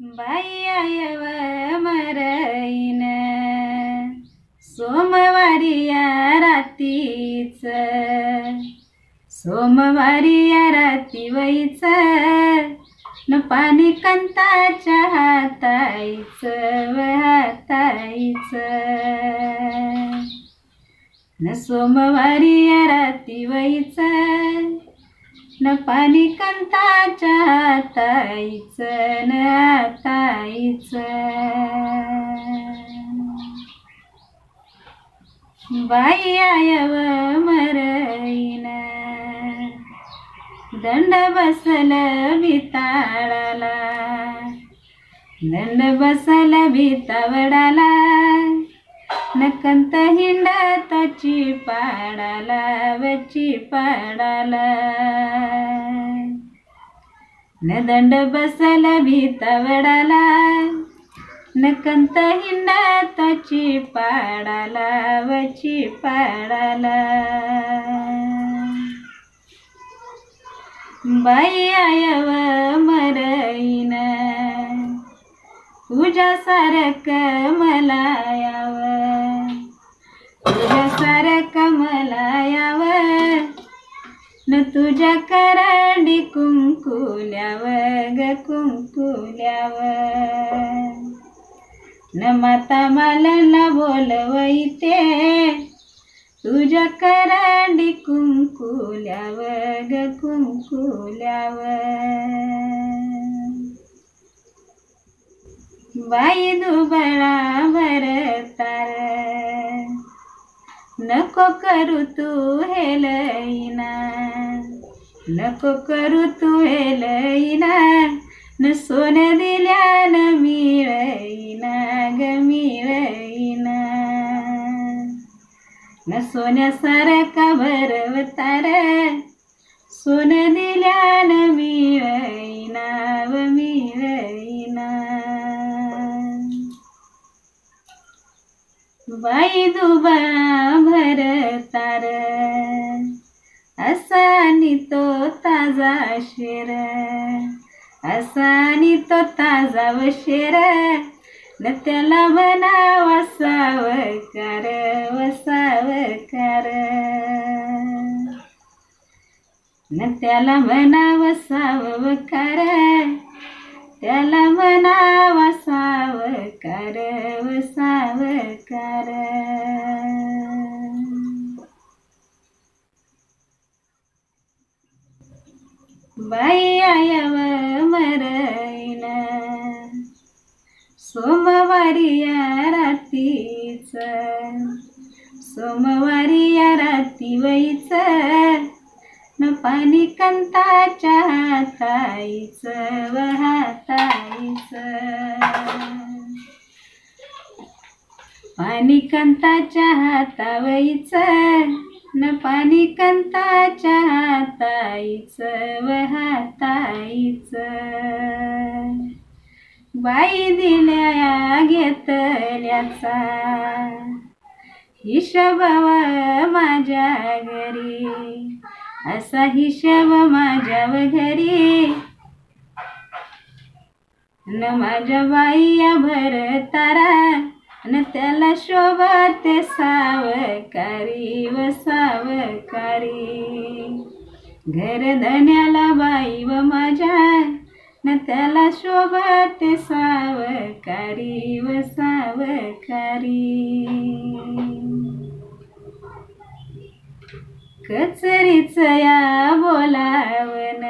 बाई आयव मरईन सोमवारी या रातीच सोमवारी या राती वैच न पाणी कंताच्या हाताईच व हाताईच. न सोमवारी या राती वैच न पाणी कंताच्या ताईच न ताईच. बाई आयव मरईन दंड बसल भिताळाला दंड बसल भितावडाला नकंत हिंड तची पाडाला वची पाडाला न दंड बसल भितावडाला नकंत हिंड तची पाडाला वची पाडाला बाई आयव मरईन तुझ्या सारख मला यावं तुझ्या सारख मला याव न तुझ्या करांडी कुंकुल्याव ग कुंकुल्याव न माता मला बोलवईते तुझ्या करांडी कुंकुल्याव ग कुंकुल्याव बाई दुबळा भरतार नको करू तू हेलईना नको करू तू हेलईना न सोन दिल्यान मिळईना ग मिळईना न सोन्यासारखा भरवतार. सोन न मिळईना बाई दुबा भरतार असा असानी तो ताजा शेर. असा तो ताजा व शेर. न त्याला म्हणा वसावकार वसावकार न त्याला म्हणा वसावकार त्याला म्हणा वसावकार वसा बाई आयव मरईन सोमवारी या रातीच सोमवारी या राती वईच न पाणी कंताच्या हाताईच व हाताईच. पाणी कंताच्या हातावईच न पाणी कंताच्या हाताईच व हाताईच. बाई दिल्या घेतल्याचा हिशोब माझ्या घरी असा हिशोब माझ्या घरी. न माझ्या बाईया भरतारा न त्याला शोभते सावकारी व सावकारी घर धन्याला बाई व माझ्या न त्याला शोभते सावकारी व सावकारी कचरीच या बोलावन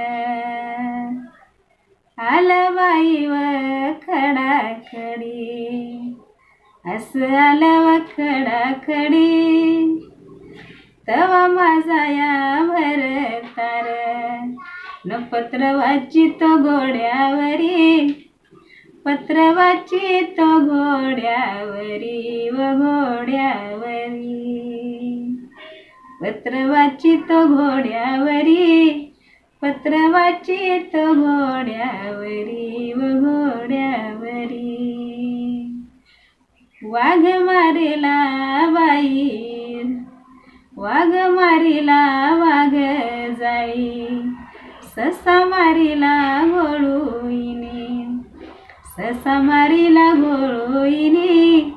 आलं बाई व खडाखडी असं आलं व खडाखडी. तवा माझा या भरतार न पत्र वाचितो घोड्यावरी. पत्र वाचितो घोड्यावरी व घोड्यावरी. पत्र वाचितो घोड्यावरी. पत्र वाचितो घोड्यावरी व वाघ मारिला बाई. वाघ मारिला वाघ जाई. ससा मारिला घोडुईने ससा मारिला घोळोईनी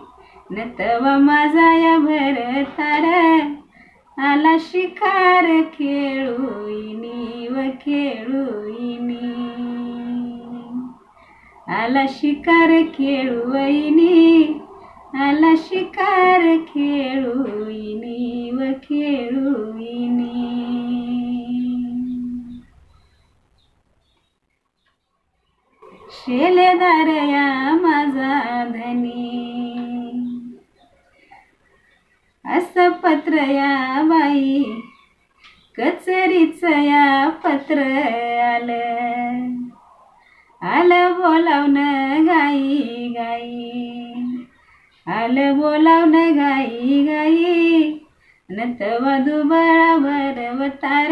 नतवा माझा या भरतार. आला शिकार खेळूईनी व खेळूईनी. आला शिकार खेळूईनी. आला शिकार खेळूईनी व खेळूईनी शेलेदार या माझा धनी. असं पत्र या बाई कचरीच या पत्र आलं. आलं बोलावणं गाई गाई आलं बोलावणं गाई गाई वधू दुबळावर वतार.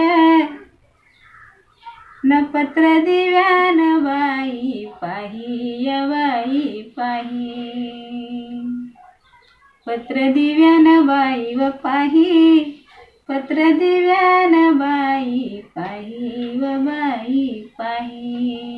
न पत्र दिव्यान बाई पाही बाई पाही. पत्र दिव्यान बाई व पाही पत्र दिव्यान बाई पाही व बाई पाही.